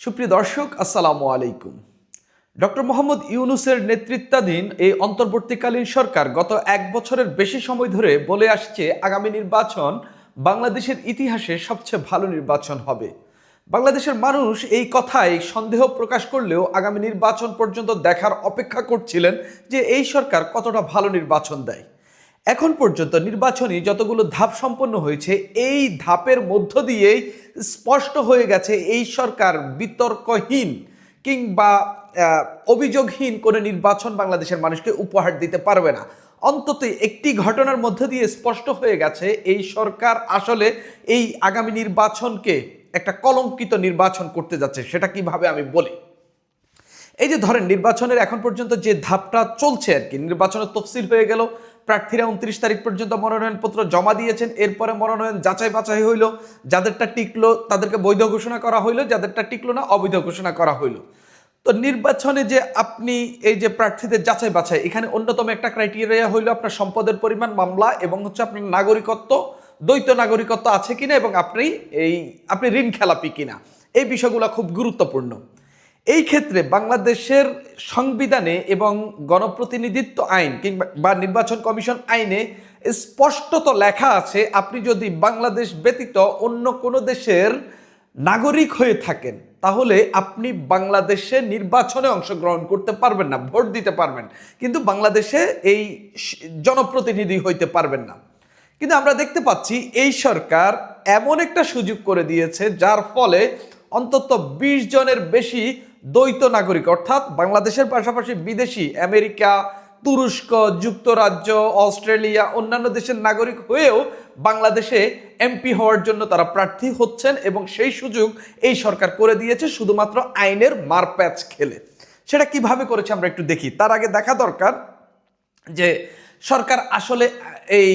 সুপ্রিয় দর্শক, আসসালামু আলাইকুম। ডক্টর মোহাম্মদ ইউনুসের নেতৃত্বাধীন এই অন্তর্বর্তীকালীন সরকার গত এক বছরের বেশি সময় ধরে বলে আসছে, আগামী নির্বাচন বাংলাদেশের ইতিহাসে সবচেয়ে ভালো নির্বাচন হবে। বাংলাদেশের মানুষ এই কথায় সন্দেহ প্রকাশ করলেও আগামী নির্বাচন পর্যন্ত দেখার অপেক্ষা করছিলেন যে এই সরকার কতটা ভালো নির্বাচন দেয়। এখন পর্যন্ত নির্বাচনী যতগুলো ধাপ সম্পন্ন হয়েছে, এই ধাপের মধ্য দিয়েই স্পষ্ট হয়ে গেছে এই সরকার বিতর্কহীন কিংবা অভিযোগহীন কোনো নির্বাচন বাংলাদেশের মানুষকে উপহার দিতে পারবে না। অন্তত একটি ঘটনার মধ্য দিয়ে স্পষ্ট হয়ে গেছে, এই সরকার আসলে এই আগামী নির্বাচনকে একটা কলঙ্কিত নির্বাচন করতে যাচ্ছে, সেটা কীভাবে আমি বলি? এই যে ধরেন, নির্বাচনের এখন পর্যন্ত যে ধাপটা চলছে আর কি, নির্বাচনের তফসিল হয়ে গেল প্রার্থীরা উনত্রিশ তারিখ পর্যন্ত মনোনয়নপত্র জমা দিয়েছেন। এরপরে মনোনয়ন যাচাই বাছাই হইল, যাদেরটা টিকলো তাদেরকে বৈধ ঘোষণা করা হইল, যাদেরটা টিকলো না অবৈধ ঘোষণা করা হইল। তো নির্বাচনে যে আপনি এই যে প্রার্থীদের যাচাই বাছাই, এখানে অন্যতম একটা ক্রাইটেরিয়া হইল আপনার সম্পদের পরিমাণ, মামলা এবং হচ্ছে আপনার নাগরিকত্ব, দ্বৈত নাগরিকত্ব আছে কিনা এবং আপনি এই, আপনি ঋণ খেলাপি কিনা। এই বিষয়গুলো খুব গুরুত্বপূর্ণ। এই ক্ষেত্রে বাংলাদেশের সংবিধানে এবং গণপ্রতিনিধিত্ব আইন কিংবা বা নির্বাচন কমিশন আইনে স্পষ্টত লেখা আছে, আপনি যদি বাংলাদেশ ব্যতীত অন্য কোনো দেশের নাগরিক হয়ে থাকেন, তাহলে আপনি বাংলাদেশে নির্বাচনে অংশগ্রহণ করতে পারবেন না, ভোট দিতে পারবেন। কিন্তু বাংলাদেশে এই জনপ্রতিনিধি হইতে পারবেন না। কিন্তু আমরা দেখতে পাচ্ছি এই সরকার এমন একটা সুযোগ করে দিয়েছে, যার ফলে অন্তত বিশ জনের বেশি দ্বৈত নাগরিক, অর্থাৎ বাংলাদেশের পাশাপাশি বিদেশি, আমেরিকা, তুরস্ক, যুক্তরাজ্য, অস্ট্রেলিয়া, অন্যান্য দেশের নাগরিক হয়েও বাংলাদেশে এমপি হওয়ার জন্য তারা প্রার্থী হচ্ছেন এবং সেই সুযোগ এই সরকার করে দিয়েছে শুধুমাত্র আইনের মারপ্যাচ খেলে। সেটা কীভাবে করেছে আমরা একটু দেখি। তার আগে দেখা দরকার যে সরকার আসলে এই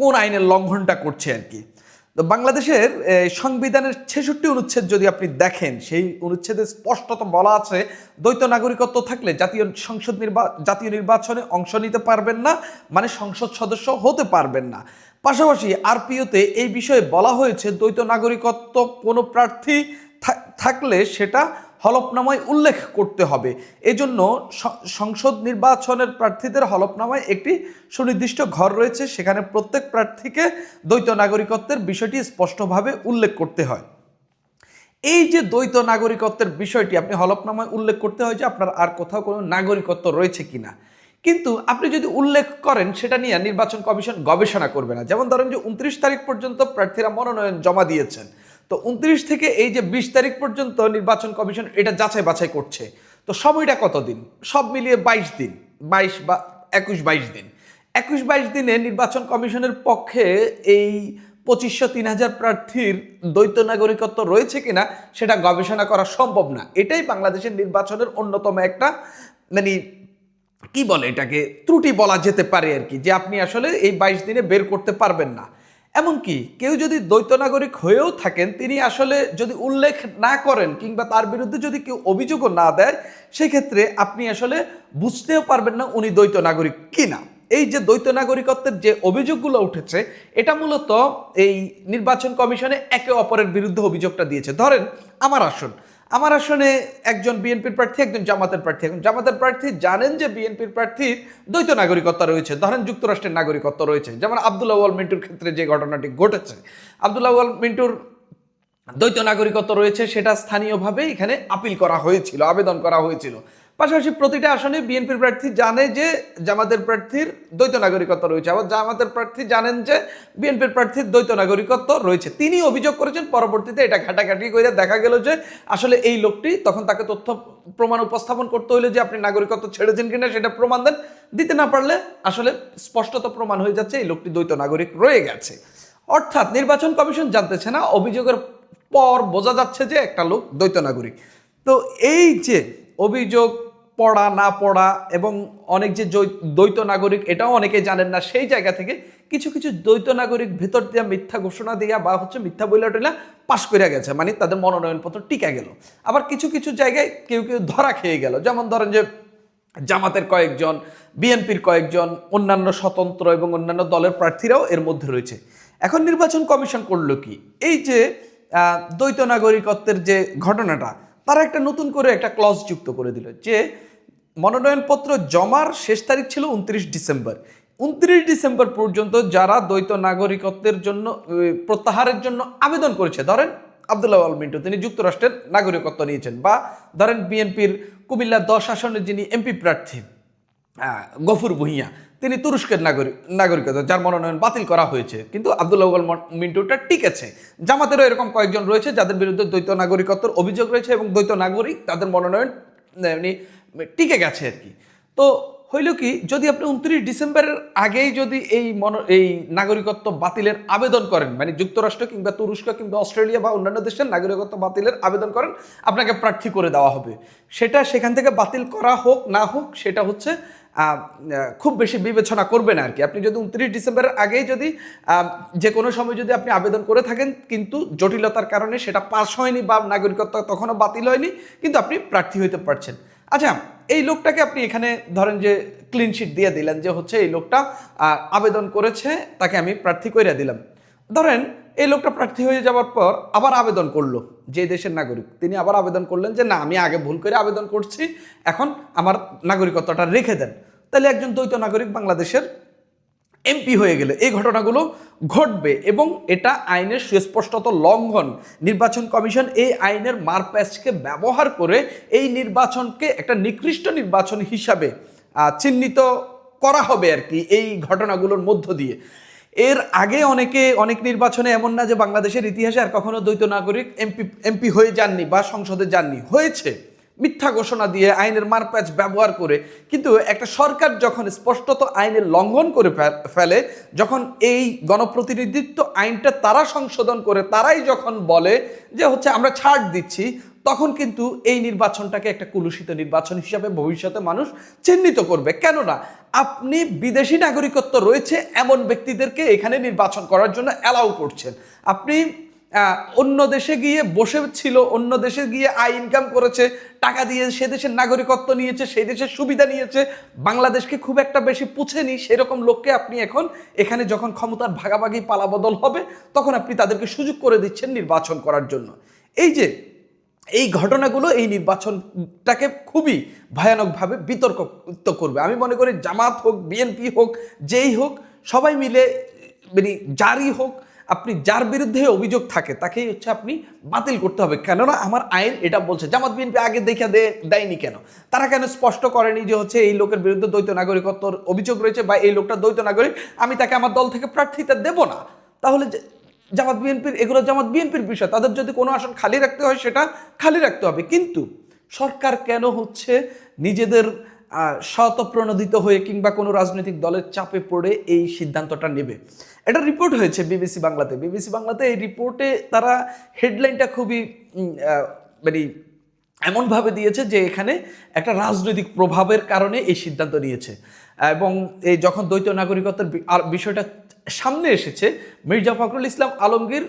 কোন আইনের লঙ্ঘনটা করছে আর কি। তো বাংলাদেশের সংবিধানের ছেষট্টি অনুচ্ছেদ যদি আপনি দেখেন, সেই অনুচ্ছেদে স্পষ্টত বলা আছে, দ্বৈত নাগরিকত্ব থাকলে জাতীয় সংসদ নির্বা, জাতীয় নির্বাচনে অংশ নিতে পারবেন না মানে সংসদ সদস্য হতে পারবেন না। পাশাপাশি আরপিওতে এই বিষয়ে বলা হয়েছে, দ্বৈত নাগরিকত্ব কোনো প্রার্থী থাকলে সেটা হলফনামায় উল্লেখ করতে হবে। এজন্য সংসদ নির্বাচনের প্রার্থীদের হলফনামায় একটি সুনির্দিষ্ট ঘর রয়েছে। সেখানে প্রত্যেক প্রার্থীকে দ্বৈত নাগরিকত্বের বিষয়টি স্পষ্টভাবে উল্লেখ করতে হয়। এই যে দ্বৈত নাগরিকত্বের বিষয়টি আপনি হলফনামায় উল্লেখ করতে হয় যে আপনার আর কোথাও কোনো নাগরিকত্ব রয়েছে কিনা। কিন্তু আপনি যদি উল্লেখ করেন, সেটা নিয়ে নির্বাচন কমিশন গবেষণা করবে না। যেমন ধরেন যে উনত্রিশ তারিখ পর্যন্ত প্রার্থীরা মনোনয়ন জমা দিয়েছেন। তো উনত্রিশ থেকে এই যে বিশ তারিখ পর্যন্ত নির্বাচন কমিশন এটা যাচাই বাছাই করছে। তো সময়টা কতদিন? সব মিলিয়ে বাইশ দিন। বাইশ বা একুশ বাইশ দিন। একুশ বাইশ দিনে নির্বাচন কমিশনের পক্ষে এই পঁচিশশো তিন হাজার প্রার্থীর দ্বৈত নাগরিকত্ব রয়েছে কিনা সেটা গবেষণা করা সম্ভব না। এটাই বাংলাদেশের নির্বাচনের অন্যতম একটা মানে কি বলে এটাকে, ত্রুটি বলা যেতে পারে আর কি, যে আপনি আসলে এই বাইশ দিনে বের করতে পারবেন না। এমনকি কেউ যদি দ্বৈত নাগরিক হয়েও থাকেন, তিনি আসলে যদি উল্লেখ না করেন কিংবা তার বিরুদ্ধে যদি কেউ অভিযোগও না দেয়, সেক্ষেত্রে আপনি আসলে বুঝতেও পারবেন না উনি দ্বৈত নাগরিক কিনা। এই যে দ্বৈত নাগরিকত্বের যে অভিযোগগুলো উঠেছে, এটা মূলত এই নির্বাচন কমিশনে একে অপরের বিরুদ্ধে অভিযোগটা দিয়েছে। ধরেন, আমার আসন। আমার আসনে একজন বিএনপির প্রার্থী, একজন জামাতের প্রার্থী। এখন জামাতের প্রার্থী জানেন যে বিএনপির প্রার্থীর দ্বৈত নাগরিকত্ব রয়েছে। ধরেন যুক্তরাষ্ট্রের নাগরিকত্ব রয়েছে। যেমন আবদুল্লাহ ওয়াল মিন্টুর ক্ষেত্রে যে ঘটনাটি ঘটেছে, আবদুল্লাহ ওয়াল মিন্টুর দ্বৈত নাগরিকত্ব রয়েছে, সেটা স্থানীয়ভাবে এখানে আপিল করা হয়েছিল, আবেদন করা হয়েছিল। পাশাপাশি প্রতিটা আসনে বিএনপির প্রার্থী জানে যে জামাতের প্রার্থীর দ্বৈত নাগরিকত্ব রয়েছে। আবার জামাতের প্রার্থী জানেন যে বিএনপির প্রার্থীর দ্বৈত নাগরিকত্ব রয়েছে। তিনি অভিযোগ করেছেন, পরবর্তীতে এটা ঘাটাঘাটি করে দেখা গেল যে আসলে এই লোকটি তখন তাকে তথ্য প্রমাণ উপস্থাপন করতে হইল যে আপনি নাগরিকত্ব ছেড়েছেন কিনা সেটা প্রমাণ দেন। দিতে না পারলে আসলে স্পষ্টত প্রমাণ হয়ে যাচ্ছে এই লোকটি দ্বৈত নাগরিক রয়ে গেছে। অর্থাৎ নির্বাচন কমিশন জানতেছে না, অভিযোগের পর বোঝা যাচ্ছে যে একটা লোক দ্বৈত নাগরিক। তো এই যে অভিযোগ পড়া, না পড়া এবং অনেক যে দ্বৈত নাগরিক, এটাও অনেকে জানেন না। সেই জায়গা থেকে কিছু কিছু দ্বৈত নাগরিক ভেতর দিয়া মিথ্যা ঘোষণা দিয়া বা হচ্ছে মিথ্যা বইলা টইলা পাশ করে গেছে মানে তাদের মনোনয়নপত্র টিকা গেল। আবার কিছু কিছু জায়গায় কেউ কেউ ধরা খেয়ে গেল। যেমন ধরেন যে জামাতের কয়েকজন, বিএনপির কয়েকজন, অন্যান্য স্বতন্ত্র এবং অন্যান্য দলের প্রার্থীরাও এর মধ্যে রয়েছে। এখন নির্বাচন কমিশন করল কি? এই যে দ্বৈত নাগরিকত্বের যে ঘটনাটা তারা একটা নতুন করে একটা ক্লজ যুক্ত করে দিল যে মনোনয়নপত্র জমার শেষ তারিখ ছিল উনত্রিশ ডিসেম্বর। উনত্রিশ ডিসেম্বর পর্যন্ত যারা দ্বৈত নাগরিকত্বের জন্য প্রত্যাহারের জন্য আবেদন করেছে, ধরেন আবদুল্লাহ আল মিন্টু, তিনি যুক্তরাষ্ট্রের নাগরিকত্ব নিয়েছেন বা ধরেন বিএনপির কুমিল্লা দশ আসনের যিনি এমপি প্রার্থী গফুর ভুঁইয়া, তিনি তুরস্কের নাগরিক নাগরিকতা, যার মনোনয়ন বাতিল করা হয়েছে। কিন্তু আবদুল্লাহ আল মিন্টুটা টিকেছে। জামাতেরও এরকম কয়েকজন রয়েছে যাদের বিরুদ্ধে দ্বৈত নাগরিকত্বর অভিযোগ রয়েছে এবং দ্বৈত নাগরিক তাদের মনোনয়ন এমনি টিকে গেছে আর কি। তো হইল কি, যদি আপনি উনত্রিশ ডিসেম্বরের আগেই যদি এই মন এই নাগরিকত্ব বাতিলের আবেদন করেন মানে যুক্তরাষ্ট্র কিংবা তুরস্ক কিংবা অস্ট্রেলিয়া বা অন্যান্য দেশের নাগরিকত্ব বাতিলের আবেদন করেন, আপনাকে প্রার্থী করে দেওয়া হবে। সেটা সেখান থেকে বাতিল করা হোক, না হোক, সেটা হচ্ছে খুব বেশি বিবেচনা করবেন আর কি। আপনি যদি উনত্রিশ ডিসেম্বরের আগেই যদি যে কোনো সময় যদি আপনি আবেদন করে থাকেন, কিন্তু জটিলতার কারণে সেটা পাস হয়নি বা নাগরিকত্ব তখনও বাতিল হয়নি, কিন্তু আপনি প্রার্থী হইতে পারছেন। আচ্ছা এই লোকটাকে আপনি এখানে ধরেন যে ক্লিন শিট দিয়ে দিলেন যে হচ্ছে এই লোকটা আবেদন করেছে, তাকে আমি প্রার্থী করে দিলাম। ধরেন এই লোকটা প্রার্থী হয়ে যাওয়ার পর আবার আবেদন করল যে দেশের নাগরিক। তিনি আবার আবেদন করলেন যে, না, আমি আগে ভুল করে আবেদন করছি, এখন আমার নাগরিকত্বটা রেখে দেন। তাহলে একজন দ্বৈত নাগরিক বাংলাদেশের এমপি হয়ে গেলে এই ঘটনাগুলো ঘটবে এবং এটা আইনের সুস্পষ্টত লঙ্ঘন। নির্বাচন কমিশন এই আইনের মারপ্যাচকে ব্যবহার করে এই নির্বাচনকে একটা নিকৃষ্ট নির্বাচন হিসাবে চিহ্নিত করা হবে আর কি এই ঘটনাগুলোর মধ্য দিয়ে। এর আগে অনেকে, অনেক নির্বাচনে এমন না যে বাংলাদেশের ইতিহাসে আর কখনো দ্বৈত নাগরিক এমপি এমপি হয়ে যাননি বা সংসদে যাননি। হয়েছে। মিথ্যা ঘোষণা দিয়ে আইনের মারপ্যাচ ব্যবহার করে। কিন্তু একটা সরকার যখন স্পষ্টত আইনের লঙ্ঘন করে ফেলে, যখন এই গণপ্রতিনিধিত্ব আইনটা তারা সংশোধন করে, তারাই যখন বলে যে হচ্ছে আমরা ছাড় দিচ্ছি তখন কিন্তু এই নির্বাচনটাকে একটা কুলুষিত নির্বাচন হিসাবে ভবিষ্যতে মানুষ চিহ্নিত করবে। কেননা আপনি বিদেশি নাগরিকত্ব রয়েছে, এমন ব্যক্তিদেরকে এখানে নির্বাচন করার জন্য অ্যালাউ করছেন। আপনি অন্য দেশে গিয়ে বসে ছিল, অন্য দেশে গিয়ে আয় ইনকাম করেছে, টাকা দিয়ে সে দেশের নাগরিকত্ব নিয়েছে সেই দেশের সুবিধা নিয়েছে, বাংলাদেশকে খুব একটা বেশি পুছেনি, সেরকম লোককে আপনি এখন এখানে যখন ক্ষমতার ভাগাভাগি পালাবদল হবে, তখন আপনি তাদেরকে সুযোগ করে দিচ্ছেন নির্বাচন করার জন্য। এই যে এই ঘটনাগুলো এই নির্বাচনটাকে খুবই ভয়ানকভাবে বিতর্ক করবে। আমি মনে করি জামাত হোক বিএনপি হোক, যেই হোক, সবাই মিলে মানে যারই হোক, আপনি যার বিরুদ্ধে অভিযোগ থাকে, তাকেই হচ্ছে আপনি বাতিল করতে হবে। কেননা আমার আইন এটা বলছে, জামাত বিএনপি আগে দেখে দেয়নি কেন? তারা কেন স্পষ্ট করেনি যে হচ্ছে এই লোকের বিরুদ্ধে দ্বৈত নাগরিকত্বর অভিযোগ রয়েছে বা এই লোকটা দ্বৈত নাগরিক, আমি তাকে আমার দল থেকে প্রার্থিতা দেব না? তাহলে জামাত বিএনপির, এগুলো জামাত বিএনপির বিষয়। তাদের যদি কোনো আসন খালি রাখতে হয়, সেটা খালি রাখতে হবে। কিন্তু সরকার কেন হচ্ছে নিজেদের স্বতঃপ্রণোদিত হয়ে কিংবা কোনো রাজনৈতিক দলের চাপে পড়ে এই সিদ্ধান্তটা নেবে? এটা রিপোর্ট হয়েছে বিবিসি বাংলাতে। বিবিসি বাংলাতে এই রিপোর্টে তারা হেডলাইনটা খুবই মানে এমনভাবে দিয়েছে যে এখানে একটা রাজনৈতিক প্রভাবের কারণে এই সিদ্ধান্ত নিয়েছে। এবং এই যখন দ্বৈত নাগরিকত্বের বিষয়টা সামনে এসেছে মির্জা ফখরুল ইসলাম আলমগীর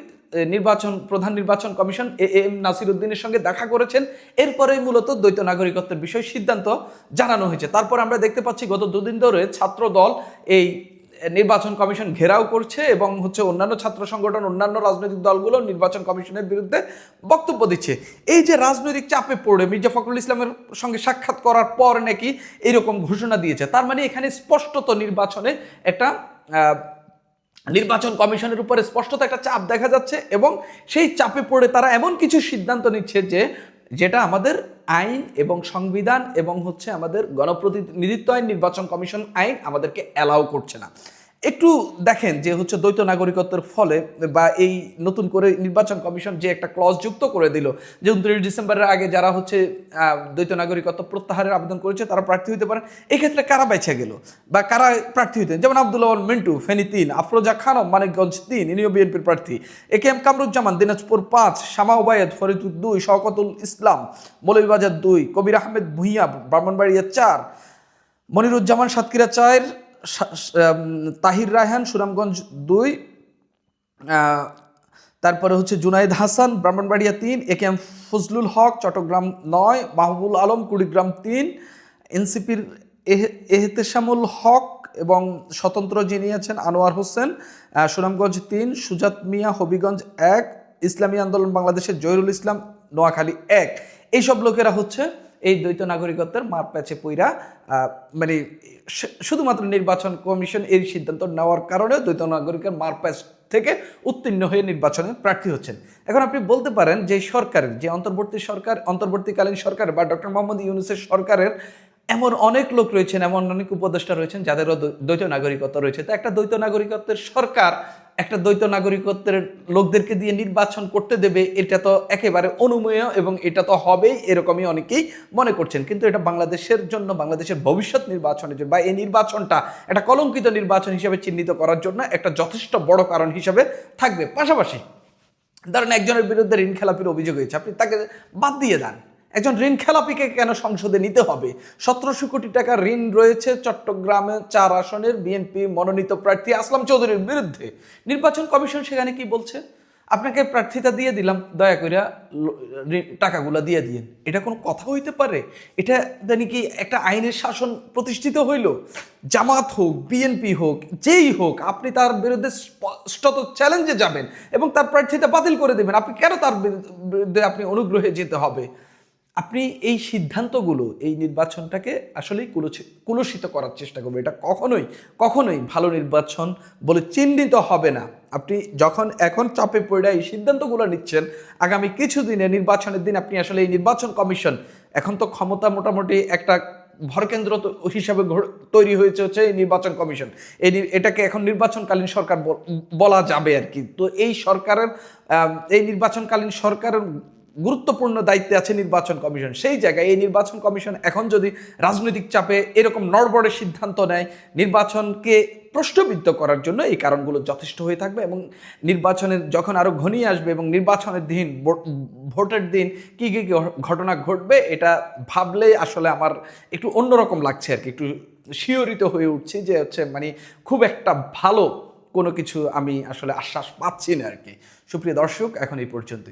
নির্বাচন, প্রধান নির্বাচন কমিশন, এ এম নাসির উদ্দিনের সঙ্গে দেখা করেছেন। এরপরেই মূলত দ্বৈত নাগরিকত্বের বিষয়ে সিদ্ধান্ত জানানো হয়েছে। তারপর আমরা দেখতে পাচ্ছি, গত দুদিন ধরে ছাত্র দল এই নির্বাচন কমিশন ঘেরাও করছে এবং হচ্ছে অন্যান্য ছাত্র সংগঠন, অন্যান্য রাজনৈতিক দলগুলো নির্বাচন কমিশনের বিরুদ্ধে বক্তব্য দিচ্ছে। এই যে রাজনৈতিক চাপে পড়ে মির্জা ফখরুল ইসলামের সঙ্গে সাক্ষাৎ করার পর নাকি এরকম ঘোষণা দিয়েছে। তার মানে এখানে স্পষ্টত নির্বাচনে একটা নির্বাচন কমিশনের উপরে স্পষ্টত একটা চাপ দেখা যাচ্ছে এবং সেই চাপে পড়ে তারা এমন কিছু সিদ্ধান্ত নিচ্ছে যে যেটা আমাদের আইন এবং সংবিধান এবং হচ্ছে আমাদের গণপ্রতিনিধিত্ব আইন, নির্বাচন কমিশন আইন আমাদেরকে অ্যালাউ করছে না। একটু দেখেন যে হচ্ছে দ্বৈত নাগরিকত্বের ফলে বা এই নতুন করে নির্বাচন কমিশন যে একটা ক্লজ যুক্ত করে দিল যে উনত্রিশ ডিসেম্বরের আগে যারা হচ্ছে দ্বৈত নাগরিকত্ব প্রত্যাহারের আবেদন করেছে তারা প্রার্থী হতে পারেন এক্ষেত্রে কারা বেছে গেল? বা কারা প্রার্থী হতেন যেমন আব্দুল্লাহ মিন্টু ফেনী তিন আফরোজা খানম মানিকগঞ্জ তিন ইনিও বিএনপির প্রার্থী। A K M Kamruzzaman Dinajpur পাঁচ শামা ওবায়দ ফরিদুর দুই শওকতুল ইসলাম মৌলভীবাজার দুই কবির আহমেদ ভুইয়া ব্রাহ্মণবাড়িয়া চার মনিরুজ্জামান সাতক্ষীরা উম, তাহির রায়হান, সুনামগঞ্জ দুই তারপরে হচ্ছে জুনাইদ হাসান, ব্রাহ্মণবাড়িয়া তিন, A K M Fazlul Haque, Chittagong নয় মাহবুল আলম, কুড়িগ্রাম তিন, এনসিপির এহতেশামুল হক এবং স্বতন্ত্র যিনি আছেন আনোয়ার হোসেন সুনামগঞ্জ তিন, সুজাত মিয়া, হবিগঞ্জ এক, ইসলামী আন্দোলন বাংলাদেশের জহিরুল ইসলাম, নোয়াখালী এক। এইসব লোকেরা হচ্ছে এই দ্বৈত নাগরিকত্বের মার প্যাচে পইরা মানে শুধুমাত্র নির্বাচন কমিশন এই সিদ্ধান্ত নেওয়ার কারণে দ্বৈত নাগরিকের মার প্যাচ থেকে উত্তীর্ণ হয়ে নির্বাচনে প্রার্থী হচ্ছেন। এখন আপনি বলতে পারেন যে সরকারের, যে অন্তর্বর্তী সরকার, অন্তর্বর্তীকালীন সরকার বা ডক্টর মোহাম্মদ ইউনুসের সরকারের এমন অনেক লোক রয়েছেন, এমন অনেক উপদেষ্টা রয়েছেন যাদেরও দ্বৈত নাগরিকত্ব রয়েছে। তো একটা দ্বৈত নাগরিকত্বের সরকার একটা দ্বৈত নাগরিকত্বের লোকদেরকে দিয়ে নির্বাচন করতে দেবে, এটা তো একেবারে অনুমেয় এবং এটা তো হবেই এরকমই অনেকেই মনে করছেন। কিন্তু এটা বাংলাদেশের জন্য, বাংলাদেশের ভবিষ্যৎ নির্বাচনের জন্য বা এই নির্বাচনটা একটা কলঙ্কিত নির্বাচন হিসেবে চিহ্নিত করার জন্য একটা যথেষ্ট বড় কারণ হিসেবে থাকবে। পাশাপাশি, ধরেন একজনের বিরুদ্ধে ঋণ খেলাপির অভিযোগ হয়েছে, আপনি তাকে বাদ দিয়ে দেন। একজন ঋণ খেলাপিকে কেন সংসদে নিতে হবে? সতেরোশো কোটি টাকা ঋণ রয়েছে চট্টগ্রামে চার আসনের বিএনপি মনোনীত প্রার্থী আসলাম চৌধুরীর বিরুদ্ধে। নির্বাচন কমিশন সেখানে কি বলছে? আপনাকে প্রার্থিতা দিয়ে দিলাম, দয়া করিয়া টাকাগুলো দিয়ে দিয়েন। এটা কোনো কথা হইতে পারে? এটা জানি কি একটা আইনের শাসন প্রতিষ্ঠিত হইল? জামাত হোক, বিএনপি হোক, যেই হোক, আপনি তার বিরুদ্ধে স্পষ্টত চ্যালেঞ্জে যাবেন এবং তার প্রার্থিতা বাতিল করে দেবেন। আপনি কেন তার বিরুদ্ধে আপনি অনুগ্রহে যেতে হবে? আপনি এই সিদ্ধান্তগুলো, এই নির্বাচনটাকে আসলেই কুলসি- কুলসিত করার চেষ্টা করবে এটা কখনোই কখনোই ভালো নির্বাচন বলে চিহ্নিত হবে না। আপনি যখন এখন চাপে পড়ে এই সিদ্ধান্তগুলো নিচ্ছেন, আগামী কিছুদিনে নির্বাচনের দিন আপনি আসলে এই নির্বাচন কমিশন, এখন তো ক্ষমতা মোটামুটি একটা ভরকেন্দ্র হিসাবে তৈরি হয়েছে হচ্ছে এই নির্বাচন কমিশন। এই এটাকে এখন নির্বাচনকালীন সরকার বলা যাবে আর কি। তো এই সরকারের এই নির্বাচনকালীন সরকারের গুরুত্বপূর্ণ দায়িত্বে আছে নির্বাচন কমিশন। সেই জায়গায় এই নির্বাচন কমিশন এখন যদি রাজনৈতিক চাপে এরকম নড়বড়ে সিদ্ধান্ত নেয়, নির্বাচনকে প্রশ্নবিদ্ধ করার জন্য এই কারণগুলো যথেষ্ট হয়ে থাকবে এবং নির্বাচনের যখন আরও ঘনিয়ে আসবে এবং নির্বাচনের দিন, ভোট- ভোটের দিন কী কী ঘটনা ঘটবে, এটা ভাবলে আসলে আমার একটু অন্যরকম লাগছে আর কি। একটু শিহরিত হয়ে উঠছি যে হচ্ছে মানে খুব একটা ভালো কোনো কিছু আমি আসলে আশ্বাস পাচ্ছি না আর কি। সুপ্রিয় দর্শক, এখন এই পর্যন্তই।